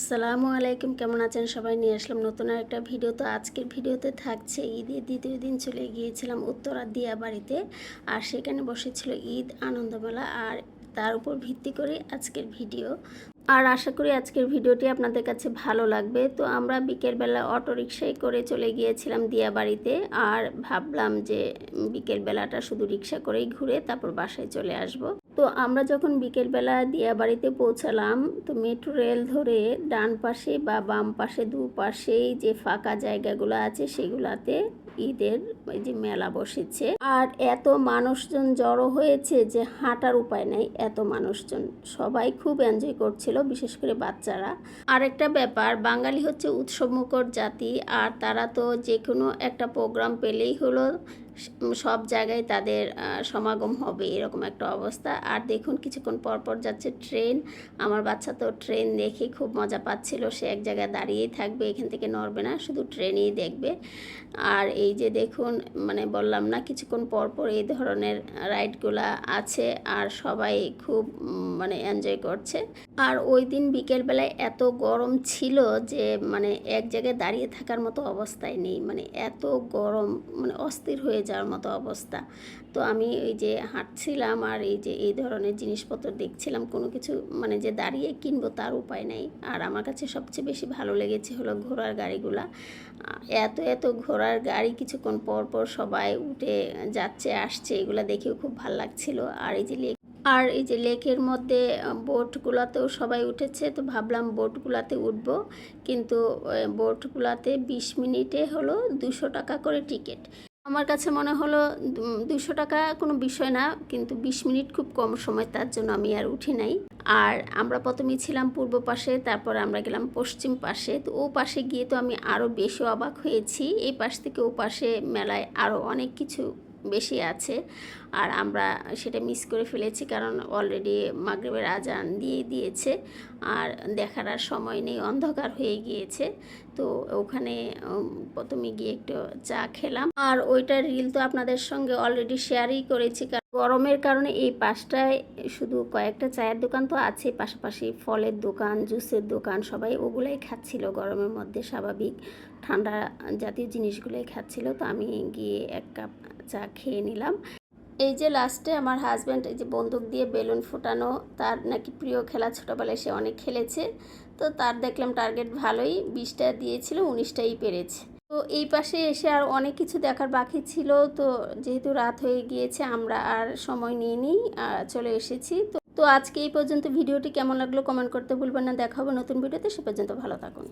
আসসালামু আলাইকুম, কেমন আছেন? সবাই নিয়ে আসলাম নতুন একটা ভিডিও। তো আজকের ভিডিওতে থাকছে ঈদের দ্বিতীয় দিন চলে গিয়েছিলাম উত্তরা দিয়া বাড়িতে, আর সেখানে বসেছিল ঈদ, আনন্দমেলা, আর তার উপর ভিত্তি করে আজকের ভিডিও। আর আশা করি আজকের ভিডিওটি আপনাদের কাছে ভালো লাগবে। তো আমরা বিকেলবেলা অটো রিক্সায় করে চলে গিয়েছিলাম দিয়া বাড়িতে, আর ভাবলাম যে বিকেলবেলাটা শুধু রিক্সা করেই ঘুরে তারপর বাসায় চলে আসব। তো আমরা যখন বিকেলবেলা দিয়াবাড়িতে পৌঁছালাম, তো মেট্রো রেল ধরে ডান পাশে বা বাম পাশে দুপাশেই যে ফাঁকা জায়গাগুলো আছে সেগুলাতে ঈদের ওই যে মেলা বসেছে। আর এত মানুষজন জড়ো হয়েছে যে হাঁটার উপায় নেই, এত মানুষজন। সবাই খুব এনজয় করছিল, বিশেষ করে বাচ্চারা। আরেকটা ব্যাপার, বাঙালি হচ্ছে উৎসবমুখর জাতি, আর তারা তো যে কোনো একটা প্রোগ্রাম পেলেই হলো সব জায়গায় তাদের সমাগম হবে, এরকম একটা অবস্থা। আর দেখুন, কিছুক্ষণ পর পর যাচ্ছে ট্রেন আমার বাচ্চা তো ট্রেন দেখে খুব মজা পাচ্ছিল, সে এক জায়গায় দাঁড়িয়েই থাকবে, এখান থেকে নড়বে না, শুধু ট্রেনেই দেখবে। আর এই যে দেখুন মানে বললাম না, কিছুক্ষণ পর পর এই ধরনের রাইডগুলা আছে আর সবাই খুব মানে এনজয় করছে। আর ওই দিন বিকেলবেলায় এত গরম ছিল যে মানে এক জায়গায় দাঁড়িয়ে থাকার মতো অবস্থায় নেই। মানে এত গরম মানে অস্থির হয়ে যাওয়ার মতো অবস্থা। তো আমি ওই যে হাঁটছিলাম আর এই যে, এই ধরনের জিনিসপত্র দেখছিলাম, কোনো কিছু মানে যে দাঁড়িয়ে কিনবো তার উপায় নেই। আর আমার কাছে সবচেয়ে বেশি ভালো লেগেছে হলো ঘোড়ার গাড়িগুলা। এত এত ঘোড়ার গাড়ি কিছুক্ষণ পর পর সবাই উঠে যাচ্ছে, আসছে, এগুলো দেখেও খুব ভালো লাগছিল। আর এই যে আর এই যে লেকের মধ্যে বোটগুলাতেও সবাই উঠেছে। তো ভাবলাম বোটগুলাতে উঠব। কিন্তু বোটগুলাতে বিশ মিনিটে হলো দুশো টাকা করে টিকিট। আমার কাছে মনে হলো দুশো টাকা কোনো বিষয় না, কিন্তু বিশ মিনিট খুব কম সময়, তার জন্য আমি আর উঠি নাই। আর আমরা প্রথমেই ছিলাম পূর্ব পাশে, তারপর আমরা গেলাম পশ্চিম পাশে। তো ও পাশে গিয়ে তো আমি আরও বেশি অবাক হয়েছি। এই পাশ থেকে ও পাশে মেলায় আরও অনেক কিছু বেশি আছে। আর আমরা সেটা মিস করে ফেলেছি কারণ অলরেডি মাগরিবের আজান দিয়ে দিয়েছে। আর দেখার আর সময় নেই, অন্ধকার হয়ে গিয়েছে। তো ওখানে প্রথমে গিয়ে একটু চা খেলাম। আর ওইটার রিল তো আপনাদের সঙ্গে অলরেডি শেয়ারই করেছি গরমের কারণে এই পাশটায় শুধু কয়েকটা চায়ের দোকান তো আছে, পাশাপাশি ফলের দোকান, জুসের দোকান, সবাই ওগুলাই খাচ্ছিল গরমের মধ্যে স্বাভাবিক। ঠান্ডা জাতীয় জিনিসগুলোই খাচ্ছিল। তো আমি গিয়ে এক কাপ চা খেয়ে নিলাম। এই যে লাস্টে আমার হাজব্যান্ড এই যে বন্দুক দিয়ে বেলুন ফোটানো, তার নাকি প্রিয় খেলা ছোটোবেলায় সে অনেক খেলেছে। তো তার দেখলাম টার্গেট ভালোই, বিশটা দিয়েছিল, উনিশটাই পেরেছে। তো এই পাশে এসে আর অনেক কিছু দেখার বাকি ছিল। তো যেহেতু রাত হয়ে গিয়েছে, আমরা আর সময় নিয়ে নিই চলে এসেছি। তো তো আজকে এই পর্যন্ত ভিডিওটি কেমন লাগল কমেন্ট করতে ভুলবেন না। দেখাবো নতুন ভিডিওতে, সে পর্যন্ত ভালো থাকুন।